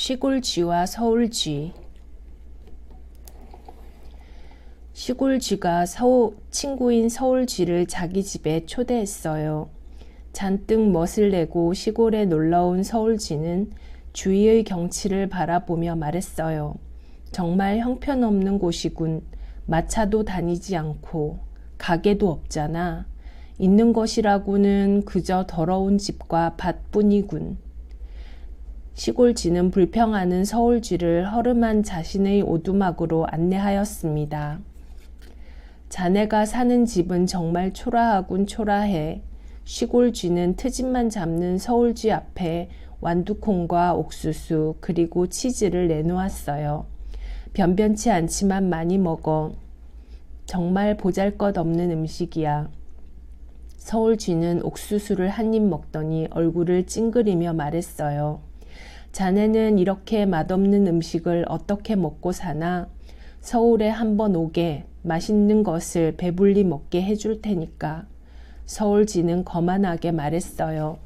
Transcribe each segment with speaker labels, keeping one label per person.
Speaker 1: 시골쥐와 서울쥐 시골쥐가 서, 친구인 서울쥐를 자기 집에 초대했어요. 잔뜩 멋을 내고 시골에 놀러온 서울쥐는 주위의 경치를 바라보며 말했어요. 정말 형편없는 곳이군. 마차도 다니지 않고 가게도 없잖아. 있는 것이라고는 그저 더러운 집과 밭뿐이군. 시골쥐는 불평하는 서울쥐를 허름한 자신의 오두막으로 안내하였습니다. 자네가 사는 집은 정말 초라하군 초라해. 시골쥐는 트집만 잡는 서울쥐 앞에 완두콩과 옥수수 그리고 치즈를 내놓았어요. 변변치 않지만 많이 먹어. 정말 보잘 것 없는 음식이야. 서울쥐는 옥수수를 한 입 먹더니 얼굴을 찡그리며 말했어요. 자네는 이렇게 맛없는 음식을 어떻게 먹고 사나? 서울에 한번 오게 맛있는 것을 배불리 먹게 해줄 테니까. 서울쥐는 거만하게 말했어요.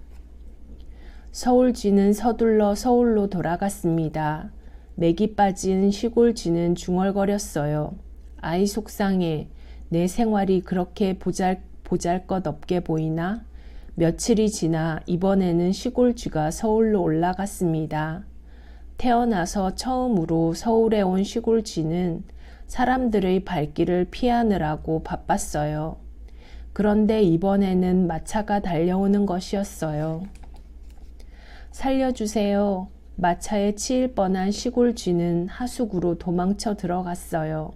Speaker 1: 서울쥐는 서둘러 서울로 돌아갔습니다. 맥이 빠진 시골쥐는 중얼거렸어요. 아이 속상해. 내 생활이 그렇게 보잘, 보잘 것 없게 보이나? 며칠이 지나 이번에는 시골쥐가 서울로 올라갔습니다. 태어나서 처음으로 서울에 온 시골쥐는 사람들의 발길을 피하느라고 바빴어요. 그런데 이번에는 마차가 달려오는 것이었어요. 살려주세요. 마차에 치일 뻔한 시골 쥐는 하숙으로 도망쳐 들어갔어요.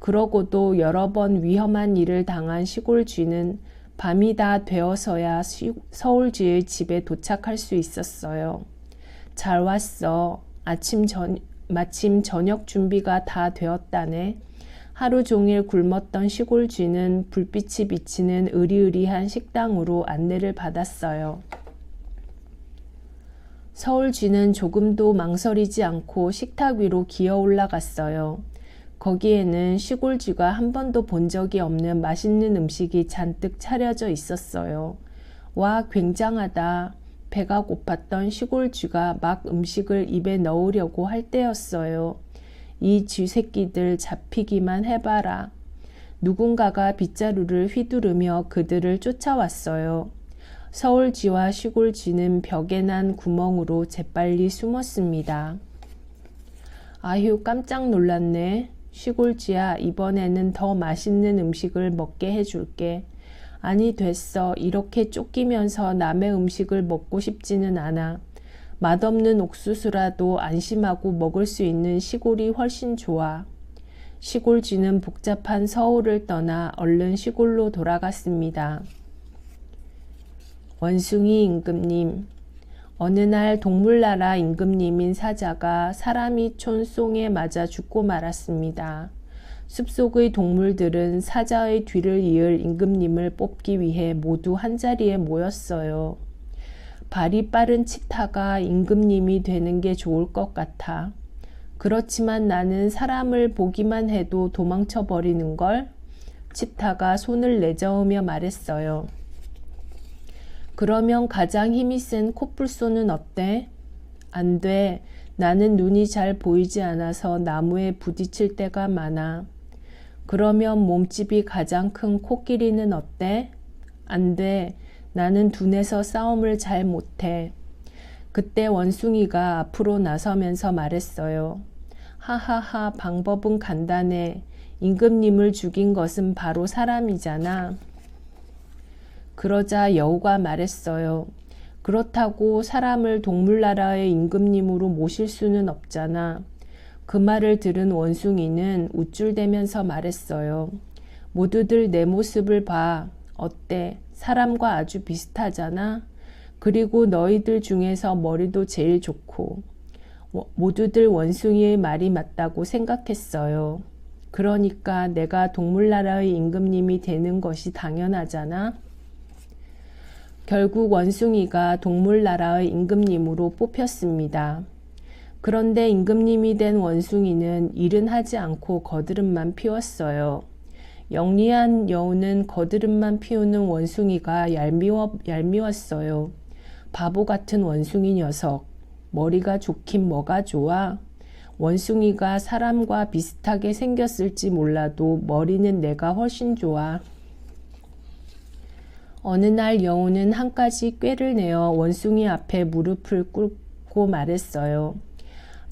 Speaker 1: 그러고도 여러 번 위험한 일을 당한 시골 쥐는 밤이 다 되어서야 서울 쥐의 집에 도착할 수 있었어요. 잘 왔어. 아침 전, 마침 저녁 준비가 다 되었다네. 하루 종일 굶었던 시골 쥐는 불빛이 비치는 으리으리한 식당으로 안내를 받았어요. 서울 쥐는 조금도 망설이지 않고 식탁 위로 기어 올라갔어요. 거기에는 시골 쥐가 한 번도 본 적이 없는 맛있는 음식이 잔뜩 차려져 있었어요. 와, 굉장하다. 배가 고팠던 시골 쥐가 막 음식을 입에 넣으려고 할 때였어요. 이 쥐새끼들 잡히기만 해봐라. 누군가가 빗자루를 휘두르며 그들을 쫓아왔어요. 서울쥐와 시골쥐는 벽에 난 구멍으로 재빨리 숨었습니다. 아휴 깜짝 놀랐네. 시골쥐야 이번에는 더 맛있는 음식을 먹게 해줄게. 아니 됐어. 이렇게 쫓기면서 남의 음식을 먹고 싶지는 않아. 맛없는 옥수수라도 안심하고 먹을 수 있는 시골이 훨씬 좋아. 시골쥐는 복잡한 서울을 떠나 얼른 시골로 돌아갔습니다. 원숭이 임금님. 어느 날 동물나라 임금님인 사자가 사람이 촌 송에 맞아 죽고 말았습니다. 숲속의 동물들은 사자의 뒤를 이을 임금님을 뽑기 위해 모두 한자리에 모였어요. 발이 빠른 치타가 임금님이 되는 게 좋을 것 같아. 그렇지만 나는 사람을 보기만 해도 도망쳐 버리는 걸. 치타가 손을 내저으며 말했어요. 그러면 가장 힘이 센 코뿔소는 어때? 안 돼. 나는 눈이 잘 보이지 않아서 나무에 부딪힐 때가 많아. 그러면 몸집이 가장 큰 코끼리는 어때? 안 돼. 나는 둔해서 싸움을 잘 못해. 그때 원숭이가 앞으로 나서면서 말했어요. 하하하, 방법은 간단해. 임금님을 죽인 것은 바로 사람이잖아. 그러자 여우가 말했어요. 그렇다고 사람을 동물나라의 임금님으로 모실 수는 없잖아. 그 말을 들은 원숭이는 우쭐대면서 말했어요. 모두들 내 모습을 봐. 어때? 사람과 아주 비슷하잖아. 그리고 너희들 중에서 머리도 제일 좋고. 모두들 원숭이의 말이 맞다고 생각했어요. 그러니까 내가 동물나라의 임금님이 되는 것이 당연하잖아. 결국 원숭이가 동물나라의 임금님으로 뽑혔습니다. 그런데 임금님이 된 원숭이는 일은 하지 않고 거드름만 피웠어요. 영리한 여우는 거드름만 피우는 원숭이가 얄미워, 얄미웠어요. 바보 같은 원숭이 녀석. 머리가 좋긴 뭐가 좋아? 원숭이가 사람과 비슷하게 생겼을지 몰라도 머리는 내가 훨씬 좋아. 어느 날 여우는 한 가지 꾀를 내어 원숭이 앞에 무릎을 꿇고 말했어요.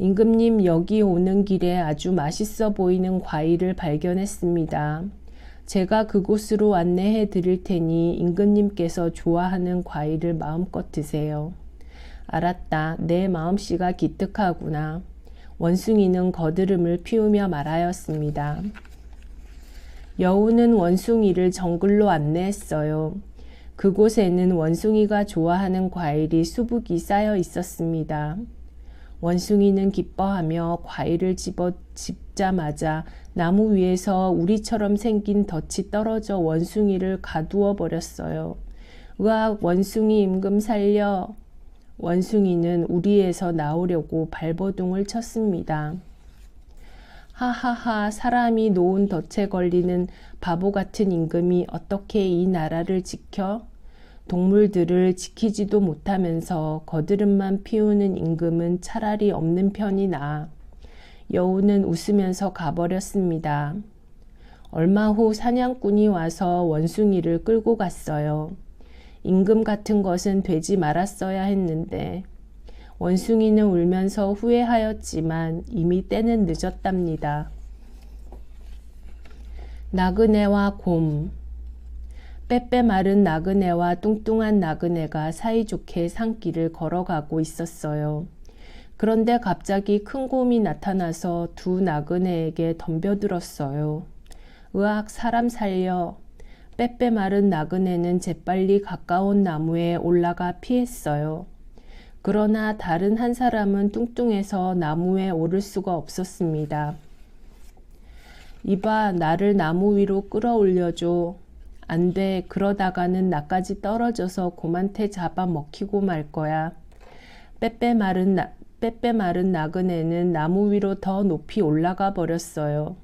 Speaker 1: 임금님 여기 오는 길에 아주 맛있어 보이는 과일을 발견했습니다. 제가 그곳으로 안내해 드릴 테니 임금님께서 좋아하는 과일을 마음껏 드세요. 알았다. 내 마음씨가 기특하구나. 원숭이는 거드름을 피우며 말하였습니다. 여우는 원숭이를 정글로 안내했어요. 그곳에는 원숭이가 좋아하는 과일이 수북이 쌓여 있었습니다. 원숭이는 기뻐하며 과일을 집어 집자마자 나무 위에서 우리처럼 생긴 덫이 떨어져 원숭이를 가두어 버렸어요. 으악, 원숭이 임금 살려! 원숭이는 우리에서 나오려고 발버둥을 쳤습니다. 하하하, 사람이 놓은 덫에 걸리는 바보 같은 임금이 어떻게 이 나라를 지켜? 동물들을 지키지도 못하면서 거드름만 피우는 임금은 차라리 없는 편이 나아. 여우는 웃으면서 가버렸습니다. 얼마 후 사냥꾼이 와서 원숭이를 끌고 갔어요. 임금 같은 것은 되지 말았어야 했는데 원숭이는 울면서 후회하였지만 이미 때는 늦었답니다. 나그네와 곰 빼빼 마른 나그네와 뚱뚱한 나그네가 사이좋게 산길을 걸어가고 있었어요. 그런데 갑자기 큰 곰이 나타나서 두 나그네에게 덤벼들었어요. 으악, 사람 살려. 빼빼 마른 나그네는 재빨리 가까운 나무에 올라가 피했어요. 그러나 다른 한 사람은 뚱뚱해서 나무에 오를 수가 없었습니다. 이봐, 나를 나무 위로 끌어올려줘. 안 돼. 그러다가는 나까지 떨어져서 곰한테 잡아 먹히고 말 거야. 빼빼 마른, 나, 빼빼 마른 나그네는 나무 위로 더 높이 올라가 버렸어요.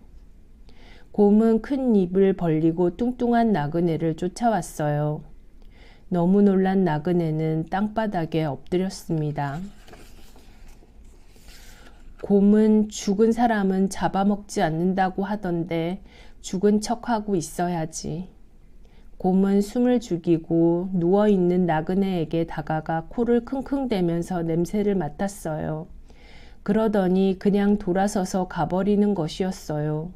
Speaker 1: 곰은 큰 입을 벌리고 뚱뚱한 나그네를 쫓아왔어요. 너무 놀란 나그네는 땅바닥에 엎드렸습니다. 곰은 죽은 사람은 잡아먹지 않는다고 하던데 죽은 척하고 있어야지. 곰은 숨을 죽이고 누워있는 나그네에게 다가가 코를 킁킁대면서 냄새를 맡았어요. 그러더니 그냥 돌아서서 가버리는 것이었어요.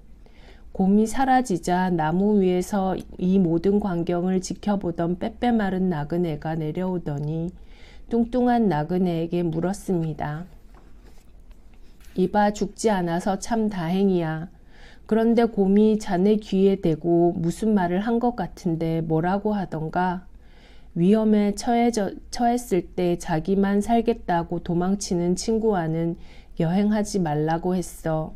Speaker 1: 곰이 사라지자 나무 위에서 이 모든 광경을 지켜보던 빼빼 마른 나그네가 내려오더니 뚱뚱한 나그네에게 물었습니다. 이봐 죽지 않아서 참 다행이야. 그런데 곰이 자네 귀에 대고 무슨 말을 한 것 같은데 뭐라고 하던가? 위험에 처해져, 처했을 때 자기만 살겠다고 도망치는 친구와는 여행하지 말라고 했어.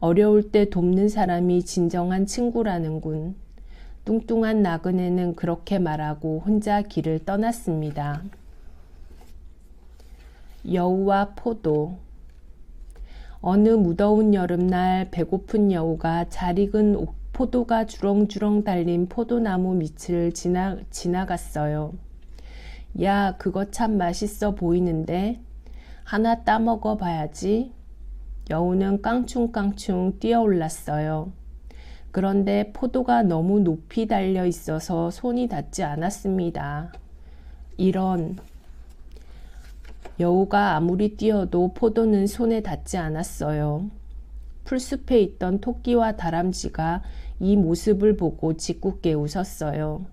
Speaker 1: 어려울 때 돕는 사람이 진정한 친구라는군. 뚱뚱한 나그네는 그렇게 말하고 혼자 길을 떠났습니다. 여우와 포도 어느 무더운 여름날 배고픈 여우가 잘 익은 포도가 주렁주렁 달린 포도나무 밑을 지나, 지나갔어요. 야, 그거 참 맛있어 보이는데? 하나 따먹어 봐야지. 여우는 깡충깡충 뛰어올랐어요. 그런데 포도가 너무 높이 달려 있어서 손이 닿지 않았습니다. 이런 여우가 아무리 뛰어도 포도는 손에 닿지 않았어요. 풀숲에 있던 토끼와 다람쥐가 이 모습을 보고 짓궂게 웃었어요.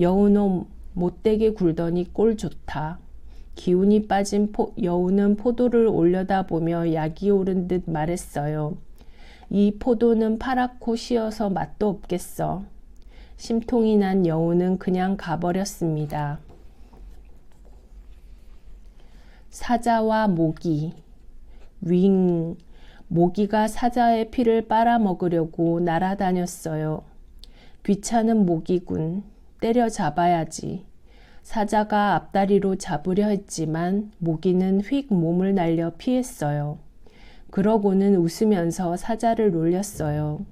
Speaker 1: 여우는 못되게 굴더니 꼴 좋다. 기운이 빠진 포, 여우는 포도를 올려다보며 약이 오른 듯 말했어요. 이 포도는 파랗고 시어서 맛도 없겠어. 심통이 난 여우는 그냥 가버렸습니다. 사자와 모기. 윙. 모기가 사자의 피를 빨아먹으려고 날아다녔어요. 귀찮은 모기군. 때려잡아야지. 사자가 앞다리로 잡으려 했지만 모기는 휙 몸을 날려 피했어요. 그러고는 웃으면서 사자를 놀렸어요.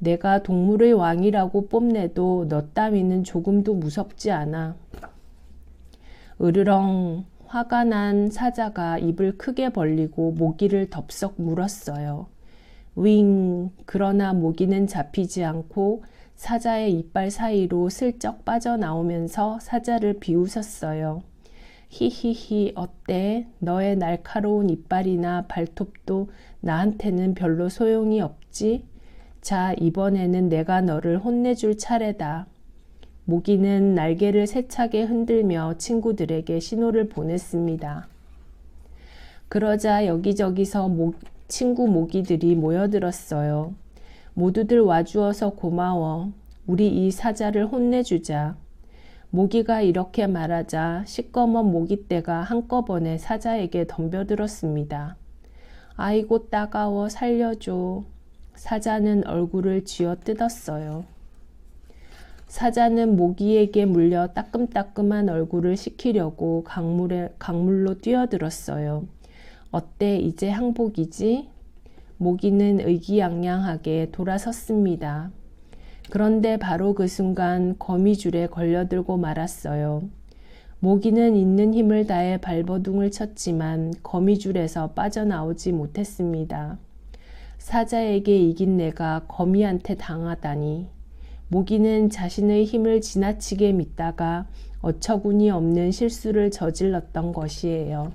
Speaker 1: 내가 동물의 왕이라고 뽐내도 너 따위는 조금도 무섭지 않아. 으르렁 화가 난 사자가 입을 크게 벌리고 모기를 덥석 물었어요. 윙! 그러나 모기는 잡히지 않고 사자의 이빨 사이로 슬쩍 빠져나오면서 사자를 비웃었어요. 히히히, 어때? 너의 날카로운 이빨이나 발톱도 나한테는 별로 소용이 없지? 자, 이번에는 내가 너를 혼내줄 차례다. 모기는 날개를 세차게 흔들며 친구들에게 신호를 보냈습니다. 그러자 여기저기서 모, 친구 모기들이 모여들었어요. 모두들 와주어서 고마워. 우리 이 사자를 혼내주자. 모기가 이렇게 말하자 시꺼먼 모기떼가 한꺼번에 사자에게 덤벼들었습니다. 아이고 따가워 살려줘. 사자는 얼굴을 쥐어 뜯었어요. 사자는 모기에게 물려 따끔따끔한 얼굴을 식히려고 강물에, 강물로 뛰어들었어요. 어때 이제 항복이지? 모기는 의기양양하게 돌아섰습니다. 그런데 바로 그 순간 거미줄에 걸려들고 말았어요. 모기는 있는 힘을 다해 발버둥을 쳤지만 거미줄에서 빠져나오지 못했습니다. 사자에게 이긴 내가 거미한테 당하다니. 모기는 자신의 힘을 지나치게 믿다가 어처구니 없는 실수를 저질렀던 것이에요.